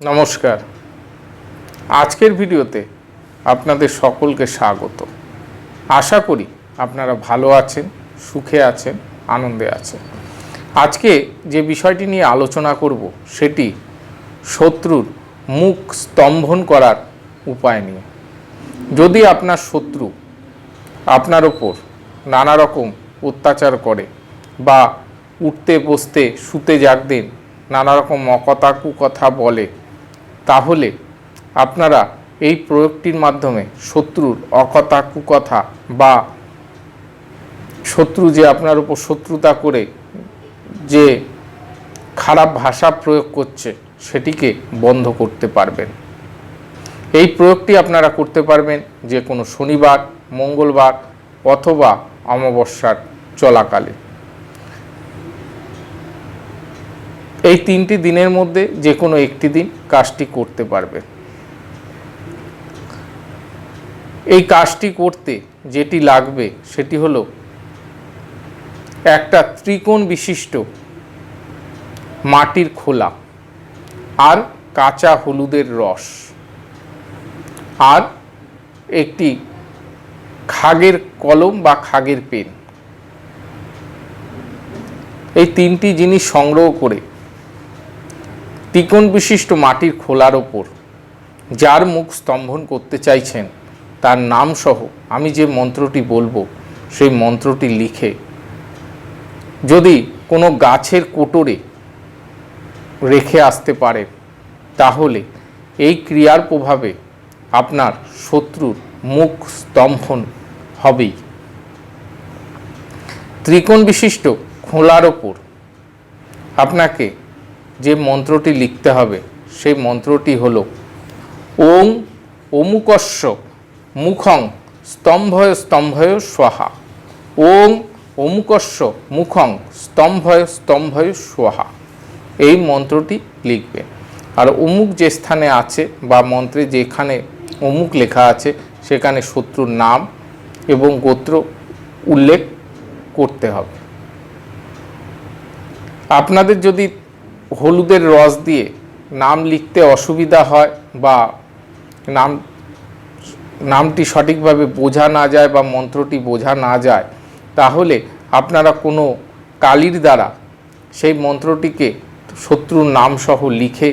নমস্কার। আজকের ভিডিওতে আপনাদের সকলকে স্বাগত। আশা করি আপনারা ভালো আছেন, সুখে আছেন, আনন্দে আছেন। আজকে যে বিষয়টি নিয়ে আলোচনা করব সেটি শত্রুর মুখ স্তম্ভন করার উপায় নিয়ে। যদি আপনার শত্রু আপনার ওপর নানা রকম অত্যাচার করে বা উঠতে বসতে, শুতে জাগতেন, নানা রকম অকথা কুকথা বলে তাহলে আপনারা এই প্রয়োগটির মাধ্যমে শত্রুর অকথা কুকথা বা শত্রু যে আপনার উপর শত্রুতা করে যে খারাপ ভাষা প্রয়োগ করছে, সেটিকে বন্ধ করতে পারবেন। এই প্রয়োগটি আপনারা করতে পারবেন যে কোনো শনিবার, মঙ্গলবার অথবা অমাবস্যার চলাকালে। এই তিনটি দিনের মধ্যে যে কোনো একটি দিন কাজটি করতে পারবেন এই কাজটি করতে যেটি লাগবে সেটি হলো একটা ত্রিকোণ বিশিষ্ট মাটির খোলা আর কাঁচা হলুদের রস আর একটি খাগের কলম বা খাগের পেন। এই তিনটি জিনিস সংগ্রহ করে ত্রিকোণ বিশিষ্ট মাটির খোলার ওপর যার মুখ স্তম্ভন করতে চাইছেন, তার নাম সহ আমি যে মন্ত্রটি বলব, সেই মন্ত্রটি লিখে, যদি কোনো গাছের কোটরে রেখে আসতে পারে তাহলে এই ক্রিয়ার প্রভাবে আপনার শত্রুর মুখ স্তম্ভন হবেই। ত্রিকোণ বিশিষ্ট খোলার ওপর আপনাকে মন্ত্রটি লিখতে হবে, সেই মন্ত্রটি হল, ওং অমুকস্য মুখং স্তম্ভয় স্তম্ভয় স্বাহা। ওং অমুকস্য মুখং স্তম্ভয় স্তম্ভয় স্বাহা। এই মন্ত্রটি লিখবে। আর অমুক যে স্থানে আছে বা মন্ত্রে যেখানে অমুক লেখা আছে, সেখানে শত্রুর নাম এবং গোত্র উল্লেখ করতে হবে। আপনাদের যদি হলুদের রস দিয়ে নাম লিখতে অসুবিধা হয় বা নাম, নামটি সঠিকভাবে বোঝা না যায় বা মন্ত্রটি বোঝা না যায়, তাহলে আপনারা কোনো কালির দ্বারা সেই মন্ত্রটিকে শত্রুর নাম সহ লিখে,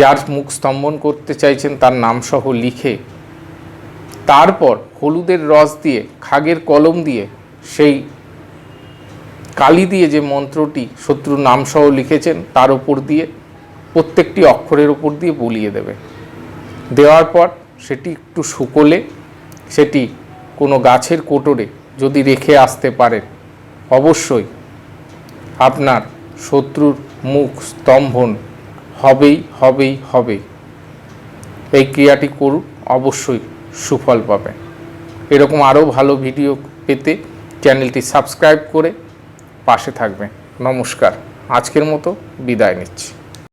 যার মুখ স্তম্ভন করতে চাইছেন তার নাম সহ লিখে, তারপর হলুদের রস দিয়ে, খাগের কলম দিয়ে সেই কালি দিয়ে যে মন্ত্রটি শত্রুর নামসহ লিখেছেন, তার উপর দিয়ে, প্রত্যেকটি অক্ষরের উপর দিয়ে বলিয়ে দেবে। দেওয়ার পর সেটি একটু শুকোলে, সেটি কোনো গাছের কোটরে যদি রেখে আসতে পারেন, অবশ্যই আপনার শত্রুর মুখ স্তম্ভন হবেই হবেই হবে এই ক্রিয়াটি করুন, অবশ্যই সুফল পাবেন। এরকম আরও ভালো ভিডিও পেতে চ্যানেলটি সাবস্ক্রাইব করে পাশে থাকবেন। নমস্কার। আজকের মতো বিদায় নিচ্ছি।